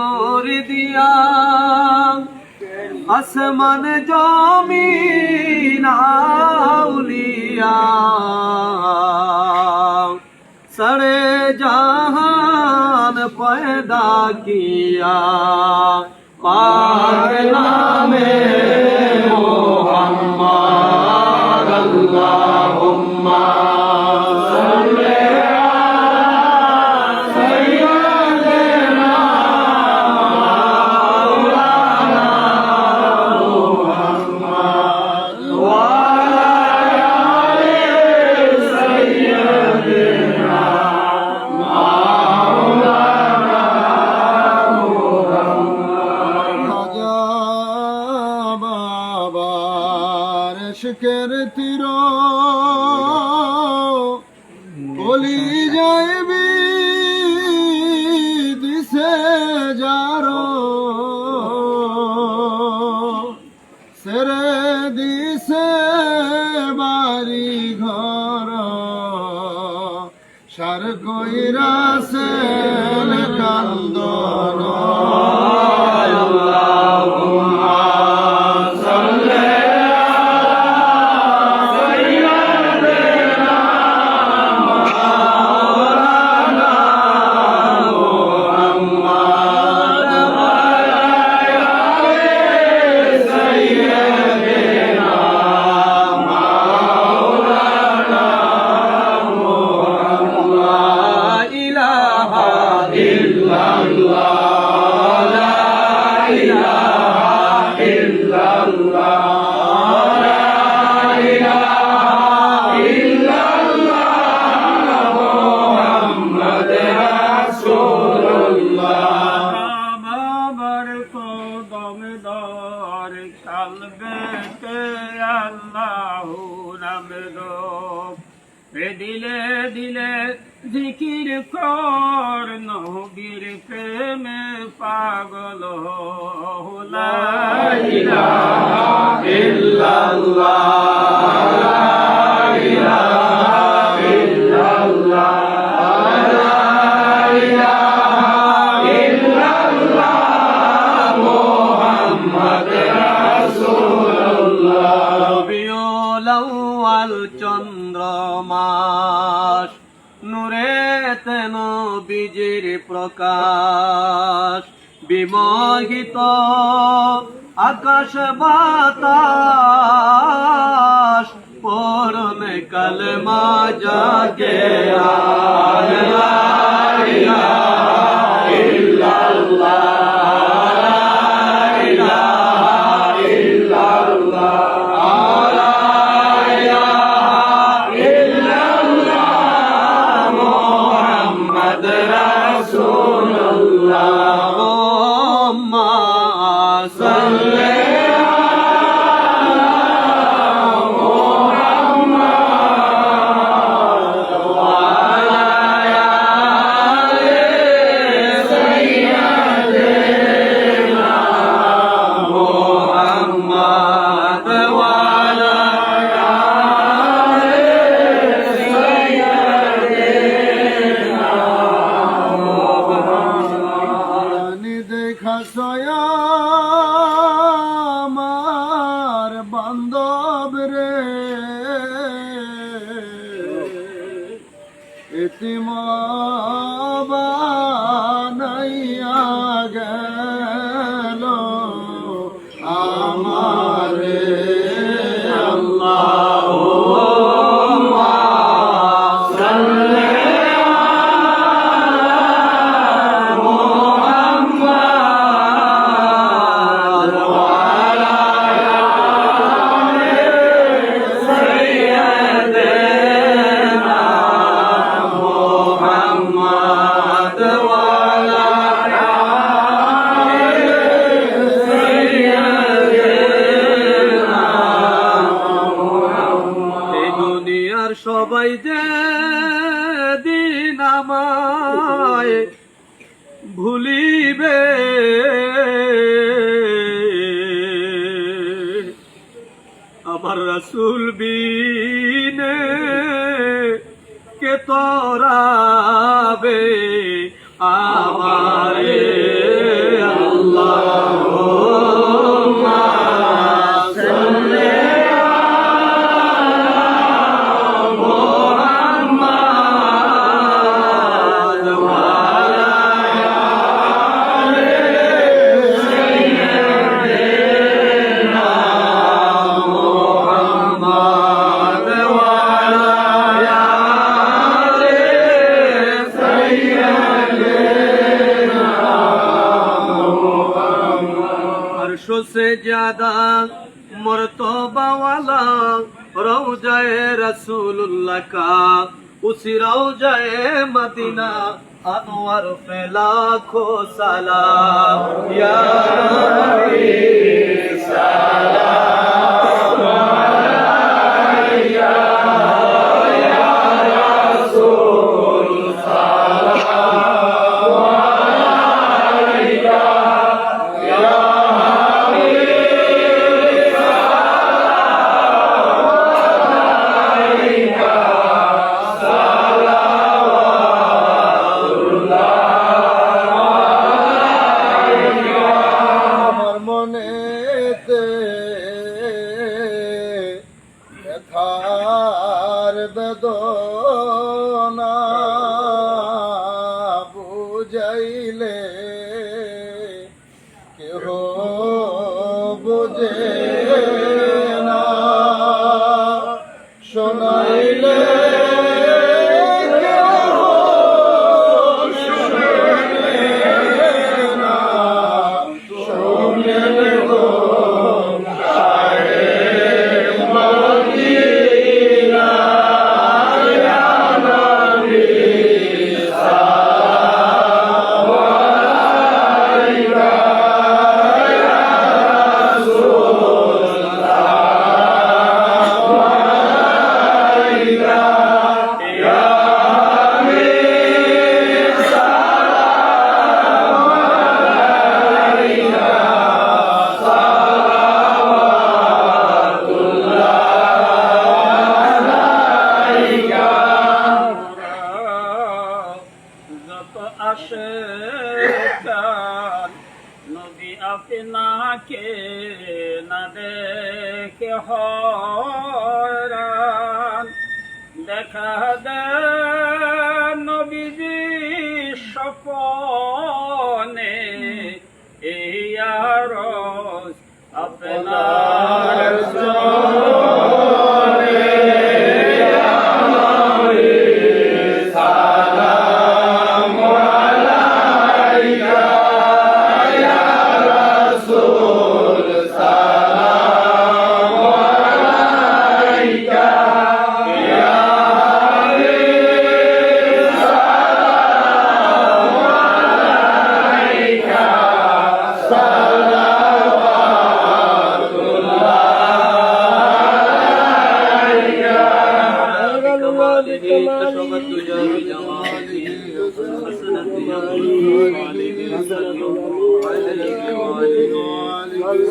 নূর দিয়া। আসমান জমিন আউলিয়া। সরে জাহান পয়দা কিয়া। পাক নামে মোহাম্মদ আল্লাহুম্মা। কইরা সেন কান্দন বাহু নাম জপ রে দিলে দিলে জিকির কর নহবীর প্রেমে পাগল হোলা ইল্লাল্লাহ। চন্দ্র মাস নূরে তেন বীজের প্রকাশ বিমোহিত আকাশ বাতাস পরন কলমা জাগে মোহাম্মদ ভুলিবে আমার রাসুল বিনে কে তোরাবে আমারে ব্যথার বেদনা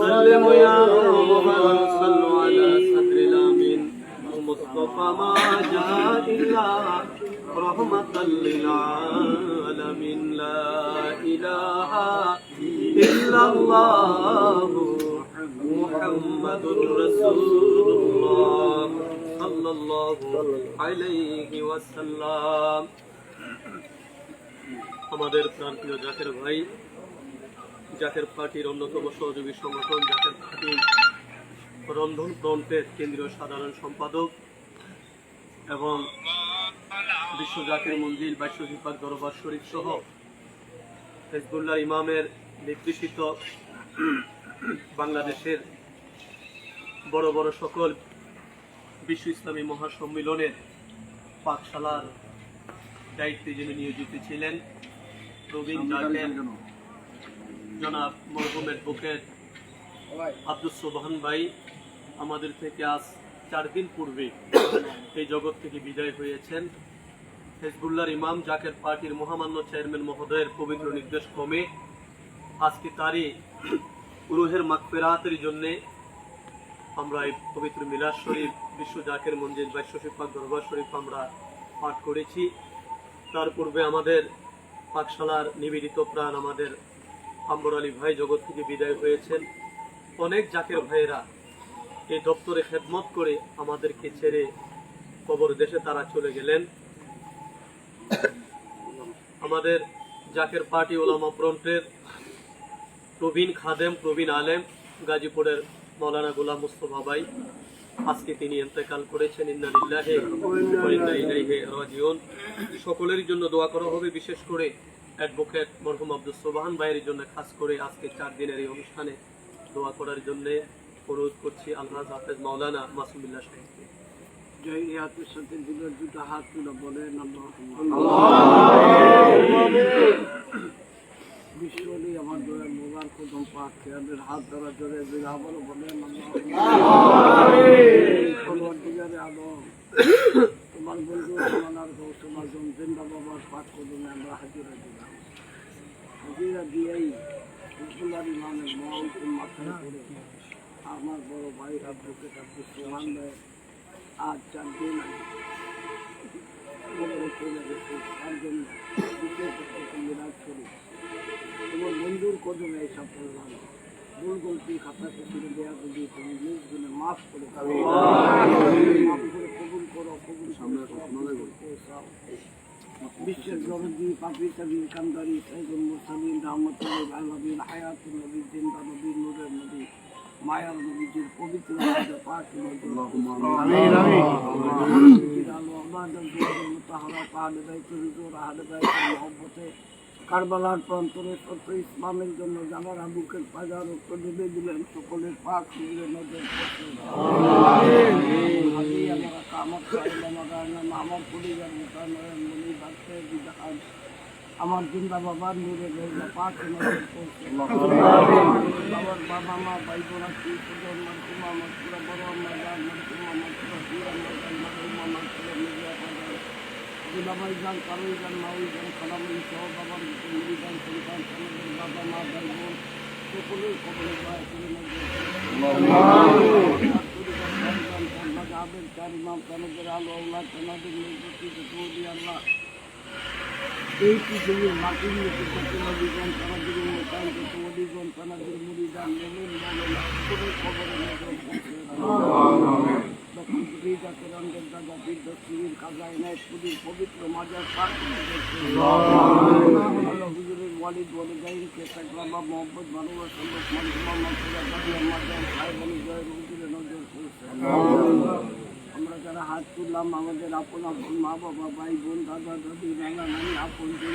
سلم يا رب صلوا على صدر الامين المصطفى ما جاء الا رحمة للعالمين لا اله الا الله محمد رسول الله আমাদের প্রান্তীয় জাকের ভাই, জাকের পার্টির অন্যতম সহযোগী সংগঠন, জাকের পার্টি রন্ধন ফ্রন্টের কেন্দ্রীয় সাধারণ সম্পাদক এবং বিশ্ব জাকের মন্দির বাইশ হিপার দরবার শরীফ সহ হেজবুল্লাহ ইমামের নির্দেশিত বাংলাদেশের বড় বড় সকল বিশ্ব ইসলামী মহাসম্মেলনের পাঠশালার দায়িত্বে যিনি নিয়োজিত ছিলেন প্রবীণ জাকের জনাব মরহুম অ্যাডভোকেট আব্দুল সোবহান ভাই আমাদের থেকে আজ চার দিন পূর্বে এই জগৎ থেকে বিদায় হয়েছেন। হেজবুল্লাহর ইমাম জাকের পার্টির মহামান্য চেয়ারম্যান মহোদয়ের পবিত্র নির্দেশ ক্রমে আজকে তারই উরুহের মাকফেরাতের জন্যে আমরা এই পবিত্র মিলাদ শরীফ, বিশ্ব জাকের মঞ্জিল বাইশ শফিক পাক দরবার শরীফ আমরা পাঠ করেছি। তার পূর্বে আমাদের পাকশালার নিবেদিত প্রাণ আমাদের আম্বর আলী ভাই জগৎ থেকে বিদায় হয়েছেন। অনেক জাকের ভাইয়েরা এই দপ্তরে খেদমত করে আমাদেরকে ছেড়ে কবর দেশে তারা চলে গেলেন। আমাদের জাকের পার্টি ওলামা ফ্রন্টের প্রবীণ খাদেম, প্রবীণ আলেম, গাজীপুরের মৌলানা গোলাম মুস্তফা ভাই আজকে তিনি ইন্তেকাল করেছেন। ইন্না লিল্লাহি ওয়া ইন্না ইলাইহি রাজিউন। সকলের জন্য দোয়া করা হবে বিশেষ করে অ্যাডভোকেট মরহুম আব্দুল সোবাহান ভাইয়ের জন্য খাস করে আজকে চার দিনের এই অনুষ্ঠানে দোয়া করার জন্য অনুরোধ করছি। আল্লাহ হাফেজ মাওলানা মাসুমিল্লাহ সাহেবকে। জয় ইয়াতের সাথে দিলের দুটো হাত তুলে বলেন বিশ্বলি আমার জোরে মোবাইল কদম পাক খেয়ালের হাত ধরা জোরে দিলে আবারও বলেন দিগারে আলো তোমার বন্ধু তোমার তোমার জিন্দা বাবার পাক কদমে আমরা হাজিরা দিলাম। হাজিরা দিয়েই হুকুলার ইমানের মহাউকুম মাথায় করে আমার বড় ভাই অ্যাডভোকেট আব্দুল সোহান ভাই আজ চার দিন আগে চলে গেছে। তার জন্য বিশেষ মিরাজ করি তোমার বন্ধুর কদমে এইসব করলাম ভুল। গল্পি খাতা থেকে দেয়া যদি তুমি নিজ গুণে মাফ করে কবুল করো কবুল বিশ্বের জগদি পাপি সাবি কান্দারি সাইদুল মুরসালিন রহমতুল্লাহ আলামিন হায়াতুল নবী জিন্দা নবী নূরের নবী মায়ার নবীজির পবিত্র পাক আমিন। আমিন কারবালার প্রান্তরে সত্য ইসলামের জন্য জানার আবুকের পাজা রক্ত ডুবে দিলেন সকলের পাক হুজুরের নজর আমরা আমার আমার জিন্দা বাবার নূরে রইলা পাক বাবার বাবা মা ভাই বোনা মানসুমা মানসুরা বড় মাজার দুলাভাই যান কারোই যান মাউই যান খালামুই সহ বাবার মুড়ি যান সন্তান সমাজের বাবা মা, ভাই, বোন, সকলের খবরে দয়া করে আবেদ চার ইমাম তানদের আলো আল্লাহ তানাদের নির্দেশিত তৌদি আল্লাহ এই পৃথিবীর মাটির নিচে কত নদীগণ তানাদের মোতায়েন কত নদীগণ তানাদের মুড়িদান নেমেন বলেন সকলের খবরে পবিত্র মাজার হুজুরের ওয়ালিদ ওয়ালি গাইন কে সাকলাবা মোহাম্মদ মানবা সন্দক মানসুমা মাজার সাহেব আলী জয়ের হুজুরের নজর আমরা যারা হাত তুললাম আমাদের আপন আপন মা বাবা ভাই বোন দাদা দাদি নানা নানি আপন করে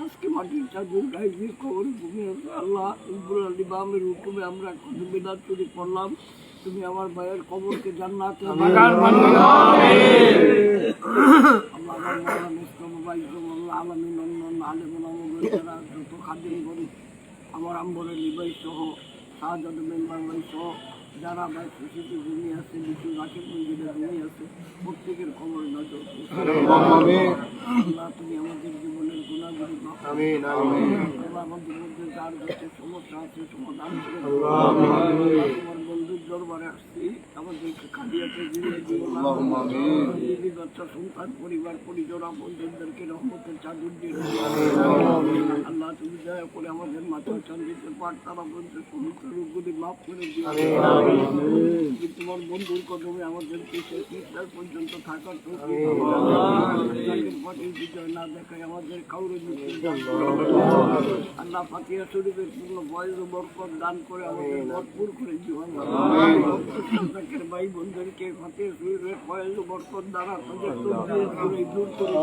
আজকে মাটির চাদর দিয়ে খবর ঘুমিয়ে আল্লাহ ইকবুল আলী বামের হুকুমে আমরা কত বেদাত চুরি করলাম। তুমি আমার ভাইয়ের কবরকে জান্নাতে আমার আম্বরের লিবাই সহ শাহজাদ মেম্বার ভাই সহ যারা ভাই খুশিতে জমি আছে বিশু রাখে মন্দিরে জমি আছে প্রত্যেকের খবর নজর আল্লাহ তুমি আমাদের জীবনের গুণাগুলি আল্লাহ আমাদের মধ্যে যার যাতে সমস্যা আছে সমাধান করে। তোমার বন্ধুর দরবারে আসছি আমাদেরকে কাঁদিয়াতে। বিবি বাচ্চা সন্তান পরিবার পরিজন আপনজনদেরকে রহমতের চাদর দিয়ে আল্লাহ তুমি দয়া করে আমাদের মাথা চান্দিতে পাঠ তারা বলতে সমস্ত রোগগুলি মাফ করে দিও। তোমার বন্ধুর কদমে আমাদেরকে শেষ পর্যন্ত থাকার বিজয় না দেখায় আমাদের কাউরে করো। আল্লাহ। ফাতিহা শরীফের পূর্ণ বয়স বরকত দান করে আমাদের ভরপুর করে দিও ভাই বোনদেরকে ফাতিহা শরীফের বয়স ও বরকত দ্বারা তাদের দূর করে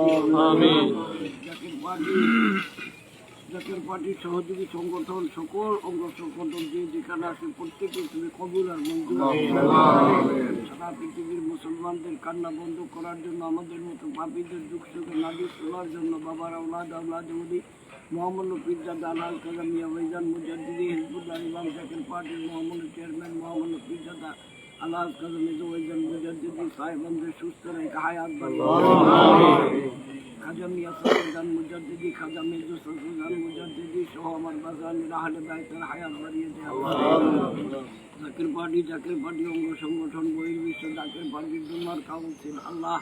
জাতীয় পার্টির সহযোগী সংগঠন সকল অঙ্গ সংগঠন যে যেখানে আছে প্রত্যেকে তুমি কবুল আর মঞ্জুর সারা পৃথিবীর মুসলমানদের কান্না বন্ধ করার জন্য, আমাদের মতো পাপীদের দুঃখ সুখে নাগি তোলার জন্য বাবার আওলাদ আওলাদ উনি মোহাম্মদ পিজ্জাদা আলাল কালাম মিয়া ভাইজান, মুজাদ্দিদি, হিজবুল্লাহ, ইমাম জাকির পার্টির মোহাম্মদ চেয়ারম্যান মোহাম্মদ পিজ্জাদা আলাল কালাম ভাইজান, মুজাদ্দিদি আমাদের সুস্থ রেখে, হায়াত খাজা মিয়া সুলতান মুজাদ্দিদি খাজা সুলতান মুজাদ্দিদি সহ আমার বাইতের হায়াত জাকির পার্টি জাকির পার্টি অঙ্গ সংগঠন, বহির্বিশ্ব জাকির পার্টির দুমার কাউন্সিল, আল্লাহ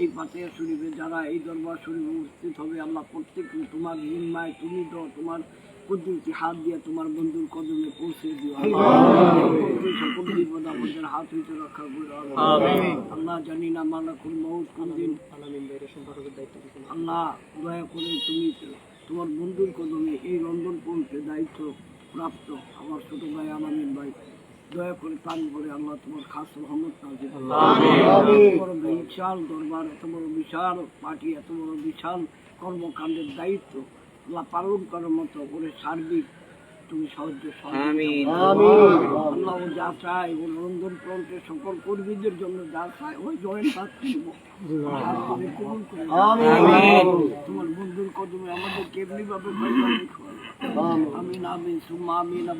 এই পাতে শরীফে যারা এই দরবার শরীফে উপস্থিত হবে, আল্লাহ প্রত্যেক তোমার নিম্নায় তুমি তো তোমার কুদরতি হাত দিয়ে তোমার বন্ধুর কদমে পৌঁছে দিও। সকল বিপদ আমাদের হাত হইতে রক্ষা করে। আল্লাহ। জানি না মালাকুল মৌত কোন দিন। আল্লাহ দয়া করে তুমি তোমার বন্ধুর কদমে এই রন্ধন পৌঁছে দায়িত্ব প্রাপ্ত আমার ছোট ভাই আলামিন ভাই। দয়া করে তান করে আল্লাহ তোমার খাস রহমত করো। বিশাল দরবার এত বড় বিশাল পার্টি এত বড় বিশাল কর্মকাণ্ডের দায়িত্ব পালন করার মতো করে সার্বিক তুমি সাহায্য আল্লাহ যা চায় ও রন্ধন প্রান্তের সকল কর্মীদের জন্য যা চায় ওই নাও। তোমার বন্ধুর কদমে আমাদের কেমনি ভাবে আমিন। আমিন সুম্মা আমিন লা